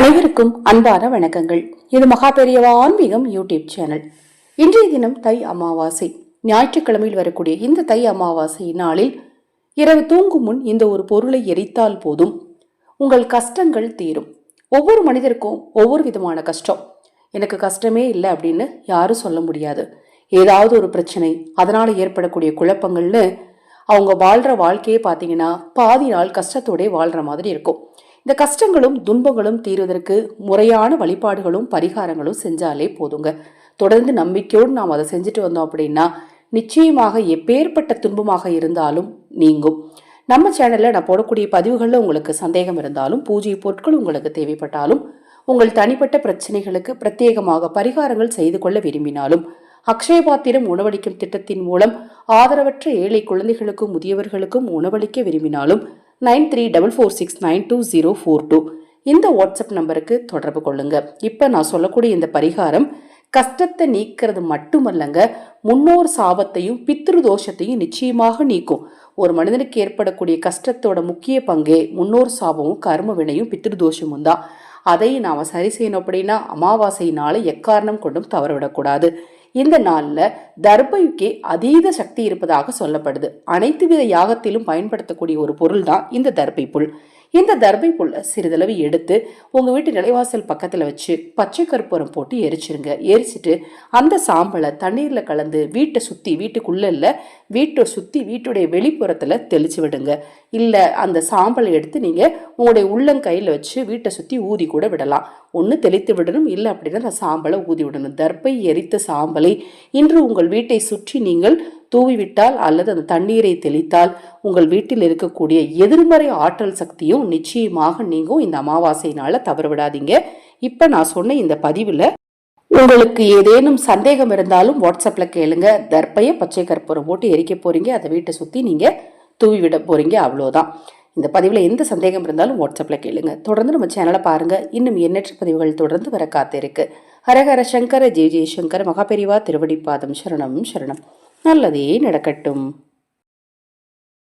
அனைவருக்கும் அன்பான வணக்கங்கள். இது மகா பெரியவா ஆன்மீகம் யூடியூப் சேனல். இன்றைய தினம் தை அமாவாசை. ஞாயிற்றுக்கிழமையில் வரக்கூடிய இந்த தை அமாவாசை நாளில் இரவு தூங்கும் முன் இந்த ஒரு பொருளை எரித்தால் போதும். உங்கள் கஷ்டங்கள் தீரும். ஒவ்வொரு மனிதருக்கும் ஒவ்வொரு விதமான கஷ்டம். எனக்கு கஷ்டமே இல்லை அப்படின்னு யாரும் சொல்ல முடியாது. ஏதாவது ஒரு பிரச்சனை அதனால் ஏற்படக்கூடிய குழப்பங்கள்னு அவங்க வாழ்கிற வாழ்க்கையே பார்த்தீங்கன்னா பாதி நாள் கஷ்டத்தோடே வாழ்கிற மாதிரி இருக்கும். இந்த கஷ்டங்களும் துன்பங்களும் தீர்வதற்கு முறையான வழிபாடுகளும் பரிகாரங்களும் செஞ்சாலே போதுங்க. தொடர்ந்து நம்பிக்கையோடு நாம் அதை செஞ்சுட்டு வந்தோம் அப்படின்னா நிச்சயமாக எப்பேற்பட்ட துன்பமாக இருந்தாலும் நீங்கும். நம்ம சேனலில் நான் போடக்கூடிய பதிவுகளில் உங்களுக்கு சந்தேகம் இருந்தாலும் பூஜை பொருட்கள் உங்களுக்கு தேவைப்பட்டாலும் உங்கள் தனிப்பட்ட பிரச்சனைகளுக்கு பிரத்யேகமாக பரிகாரங்கள் செய்து கொள்ள விரும்பினாலும் அக்ஷய பாத்திரம் உணவளிக்கும் திட்டத்தின் மூலம் ஆதரவற்ற ஏழை குழந்தைகளுக்கும் முதியவர்களுக்கும் உணவளிக்க விரும்பினாலும் nine three double four six nine two zero four two. இந்த வாட்ஸ்அப் நம்பருக்கு தொடர்பு கொள்ளுங்க. இப்போ நான் சொல்லக்கூடிய இந்த பரிகாரம் கஷ்டத்தை நீக்கிறது மட்டுமல்லங்க முன்னோர் சாபத்தையும் பித்ரு தோஷத்தையும் நிச்சயமாக நீக்கும். ஒரு மனிதனுக்கு ஏற்படக்கூடிய கஷ்டத்தோட முக்கிய பங்கே முன்னோர் சாபமும் கர்ம வினையும் பித்ரு தோஷமும் தான். அதை நாம் சரி செய்யணும் அப்படின்னா அமாவாசையினால எக்காரணம் கொண்டும் தவறவிடக்கூடாது. இந்த நாளில் தர்பயுக்கே அதீத சக்தி இருப்பதாக சொல்லப்படுது. அனைத்து வித யாகத்திலும் பயன்படுத்தக்கூடிய ஒரு பொருள் தான் இந்த தர்பை புல். இந்த தர்பை புல்லை சிறிதளவு எடுத்து உங்கள் வீட்டு நிலைவாசல் பக்கத்தில் வச்சு பச்சை கற்பூரம் போட்டு எரிச்சிருங்க. எரிச்சிட்டு அந்த சாம்பலை தண்ணீரில் கலந்து வீட்டை சுற்றி வீட்டுக்குள்ளே இல்லை வீட்டை சுற்றி வீட்டுடைய வெளிப்புறத்தில் தெளிச்சு விடுங்க. இல்லை அந்த சாம்பலை எடுத்து நீங்கள் உங்களுடைய உள்ளங்கையில் வச்சு வீட்டை சுற்றி ஊதி கூட விடலாம். ஒன்று தெளித்து விடணும் இல்லை அப்படின்னா அந்த சாம்பலை ஊதி விடணும். தர்பை எரித்த சாம்பலை இன்று உங்கள் வீட்டை சுற்றி நீங்கள் தூவிவிட்டால் அல்லது அந்த தண்ணீரை தெளித்தால் உங்கள் வீட்டில் இருக்கக்கூடிய எதிர்மறை ஆற்றல் சக்தியும் நிச்சயமாக நீங்கும். இந்த அமாவாசையினால தவற விடாதீங்க. இப்போ நான் சொன்ன இந்த பதிவில் உங்களுக்கு ஏதேனும் சந்தேகம் இருந்தாலும் வாட்ஸ்அப்பில் கேளுங்க. தர்ப்பையை பச்சை கற்பூரம் போட்டு எரிக்க போறீங்க. அதை வீட்டை சுற்றி நீங்கள் தூவி விட போறீங்க. அவ்வளோதான். இந்த பதிவில் எந்த சந்தேகம் இருந்தாலும் வாட்ஸ்அப்பில் கேளுங்க. தொடர்ந்து நம்ம சேனலை பாருங்க. இன்னும் எண்ணற்ற பதிவுகள் தொடர்ந்து வர காத்திருக்கு. ஹரஹர சங்கர ஜெய் ஜெய்சங்கர் மகாபெரிவா திருவடிப்பாதம் சரணம் சரணம். நல்லதே நடக்கட்டும்.